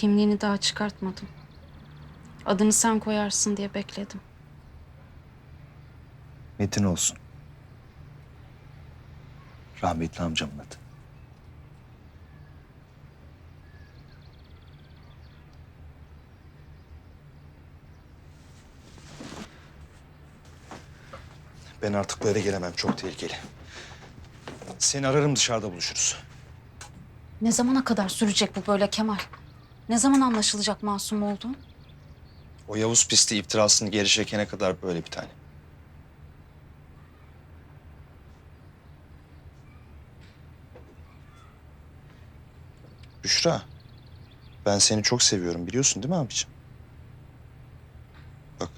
Kimliğini daha çıkartmadım. Adını sen koyarsın diye bekledim. Metin olsun. Rahmetli amcamın adı. Ben artık bu eve gelemem. Çok tehlikeli. Seni ararım dışarıda buluşuruz. Ne zamana kadar sürecek bu böyle Kemal? Ne zaman anlaşılacak masum olduğun? O Yavuz pisti iftirasını geri çekene kadar böyle bir tane. Büşra, ben seni çok seviyorum biliyorsun değil mi abiciğim? Bak,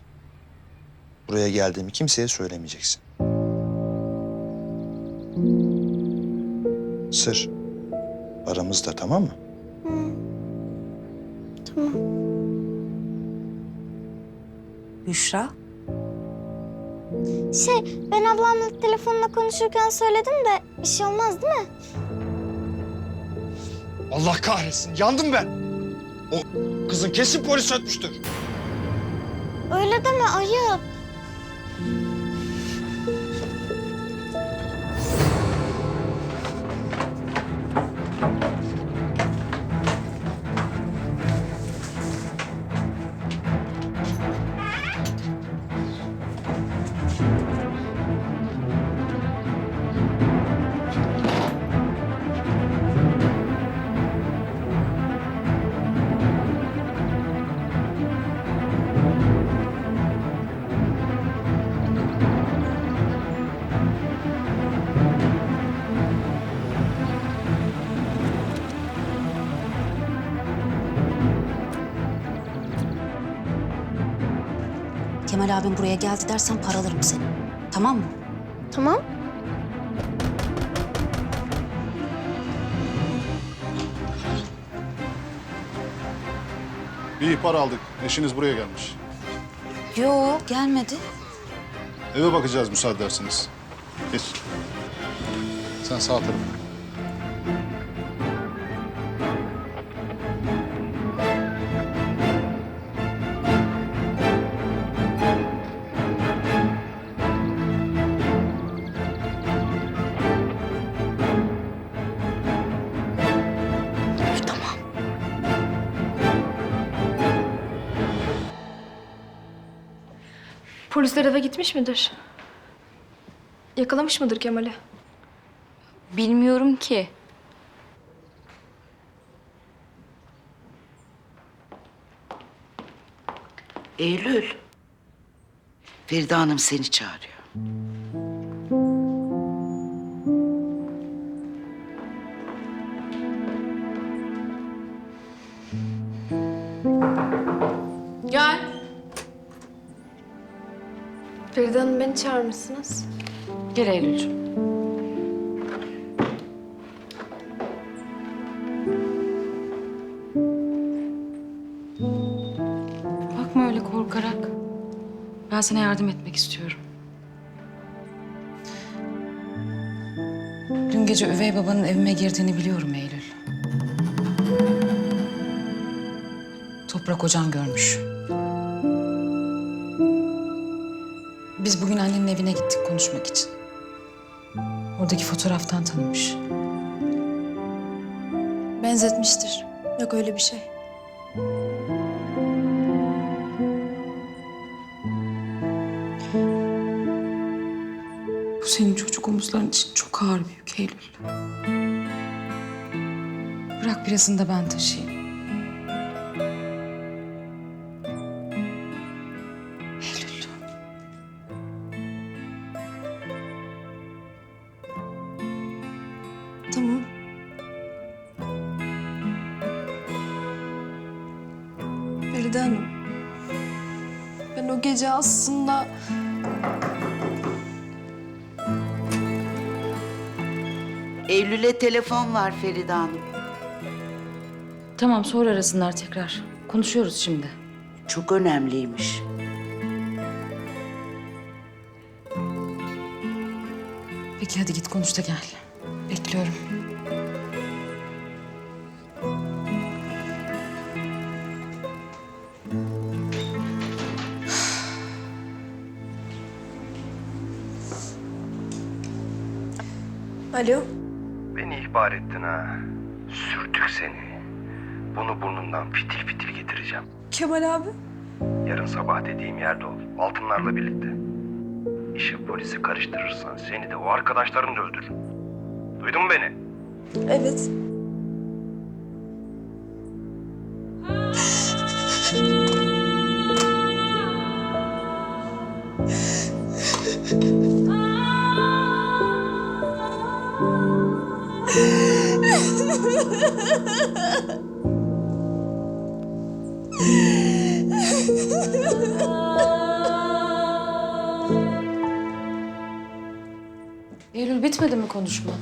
buraya geldiğimi kimseye söylemeyeceksin. Sır. Aramızda tamam mı? Büşra. Şey, ben ablamla telefonla konuşurken söyledim de bir şey olmaz değil mi? Allah kahretsin, yandım ben. O kızın kesin polis ötmüştür. Öyle deme ayıp. Kemal abim buraya geldi dersen paralarım seni. Tamam mı? Tamam. Bir ihbar aldık. Eşiniz buraya gelmiş. Yo gelmedi. Eve bakacağız müsaade ederseniz. Geç. Sen sağ tarafa. Polisler eve gitmiş midir? Yakalamış mıdır Kemal'i? Bilmiyorum ki. Eylül. Feride Hanım seni çağırıyor. Feride Hanım beni çağırmışsınız. Gel Eylül'cüğüm. Bakma öyle korkarak. Ben sana yardım etmek istiyorum. Dün gece üvey babanın evime girdiğini biliyorum Eylül. Toprak Hocan görmüş. Biz bugün annenin evine gittik konuşmak için. Oradaki fotoğraftan tanımış. Benzetmiştir. Yok öyle bir şey. Bu senin çocuk omuzların için çok ağır bir yük Eylül. Bırak birazını da ben taşıyayım. Feride Hanım. Ben o gece aslında... Eylül'e telefon var Feride Hanım. Tamam sonra arasınlar tekrar. Konuşuyoruz şimdi. Çok önemliymiş. Peki hadi git konuş da gel. Bekliyorum. Alo. Beni ihbar ettin ha. Sürtük seni. Bunu burnundan fitil fitil getireceğim. Kemal abi. Yarın sabah dediğim yerde ol. Altınlarla birlikte. İşe polisi karıştırırsan seni de o arkadaşların da öldürür. Duydun mu beni? Evet. Eylül bitmedi mi konuşma?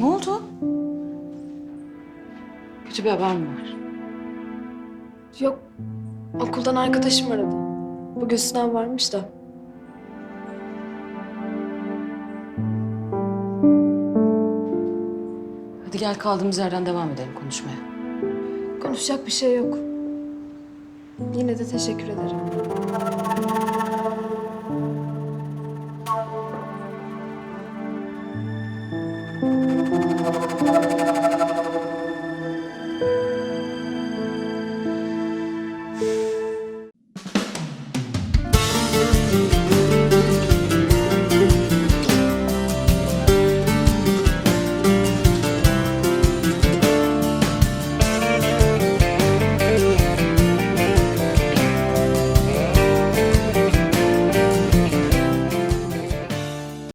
Ne oldu? Kötü bir haber mi var? Yok. Okuldan arkadaşım aradı. Bugün sınav varmış da. Hadi gel kaldığımız yerden devam edelim konuşmaya. Konuşacak bir şey yok. Yine de teşekkür ederim.